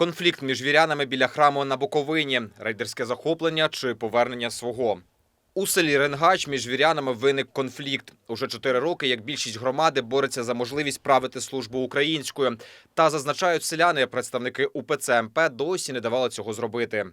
Конфлікт між вірянами біля храму на Буковині, рейдерське захоплення чи повернення свого. У селі Ренгач між вірянами виник конфлікт. Уже чотири роки, як більшість громади бореться за можливість правити службу українською. Та зазначають селяни, представники УПЦ МП досі не давали цього зробити.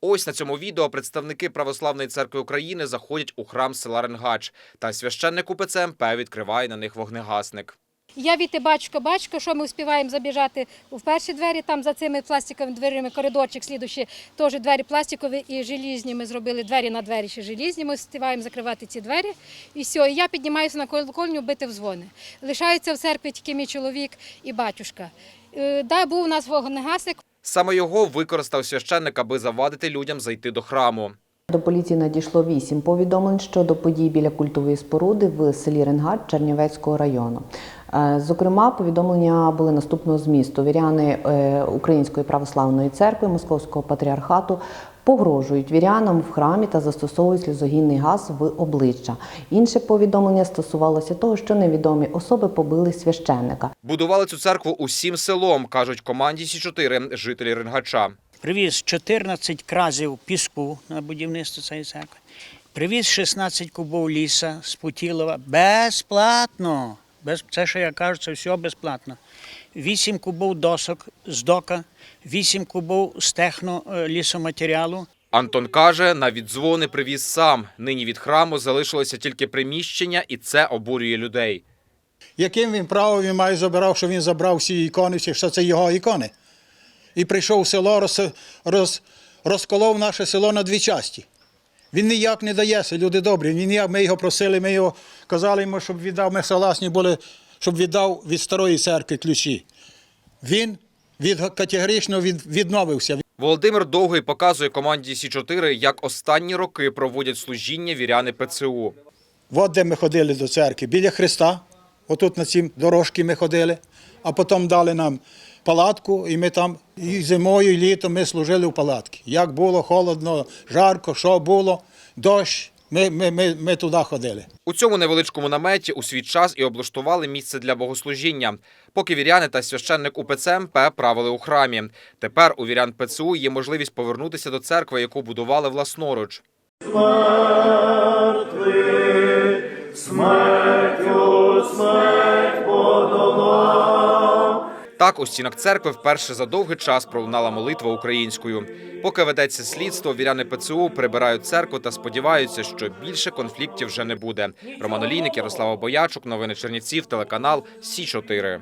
Ось на цьому відео представники Православної церкви України заходять у храм села Ренгач. Та священник УПЦ МП відкриває на них вогнегасник. Я віти бачко, бачко, що ми встигаємо забіжати в перші двері, там за цими пластиковими дверима коридорчик слідуючи, теж двері пластикові і желізні. Ми зробили двері на двері ще желізні. Ми встигаємо закривати ці двері. І все, і я піднімаюся на колокольню бити в дзвони. Лишаються в церкві тільки мій чоловік і батюшка. Е, Да, був у нас вогнегасник, Саме його використав священник, аби завадити людям зайти до храму. До поліції надійшло вісім повідомлень щодо подій біля культової споруди в селі Ренгард Чернівецького району. Е, Зокрема, повідомлення були наступного змісту. Віряни е, Української православної церкви Московського патріархату погрожують вірянам в храмі та застосовують сльозогінний газ в обличчя. Інше повідомлення стосувалося того, що невідомі особи побили священника. Будували цю церкву усім селом, кажуть команді Сі 4 жителі Ренгача. Привіз 14 кразів піску на будівництво цієї церкви. Привіз 16 кубов ліса з Путілова безплатно. Без, це, що я кажу, це все безплатно. 8 кубов досок з дока, 8 кубов з техно е, лісоматеріалу. Антон каже, навіть дзвони привіз сам. Нині від храму залишилося тільки приміщення, і це обурює людей. Яким він правом він має забирав, що він забрав всі ікони, всі, що це його ікони. І прийшов в село, роз, роз, розколов наше село на дві часті. Він ніяк не дається, люди добрі. Він ніяк, ми його просили, ми його казали йому, щоб віддав, ми согласні були, щоб віддав від старої церкви ключі. Він від, категорично від, відмовився. Володимир Довгий показує команді Сі 4 як останні роки проводять служіння віряни ПЦУ. От де ми ходили до церкви, біля Христа, отут на цій дорожці ми ходили, а потім дали нам палатку, і ми там і зимою, і літом ми служили в палатці. Як було холодно, жарко, що було, дощ, ми, ми, ми, ми туди ходили. У цьому невеличкому наметі у свій час і облаштували місце для богослужіння. Поки віряни та священник УПЦ МП правили у храмі. Тепер у вірян ПЦУ є можливість повернутися до церкви, яку будували власноруч. Так, у стінах церкви вперше за довгий час пролунала молитва українською. Поки ведеться слідство, віряни ПЦУ прибирають церкву та сподіваються, що більше конфліктів вже не буде. Роман Олійник, Ярослава Боячук, новини Чернівців, телеканал Сі 4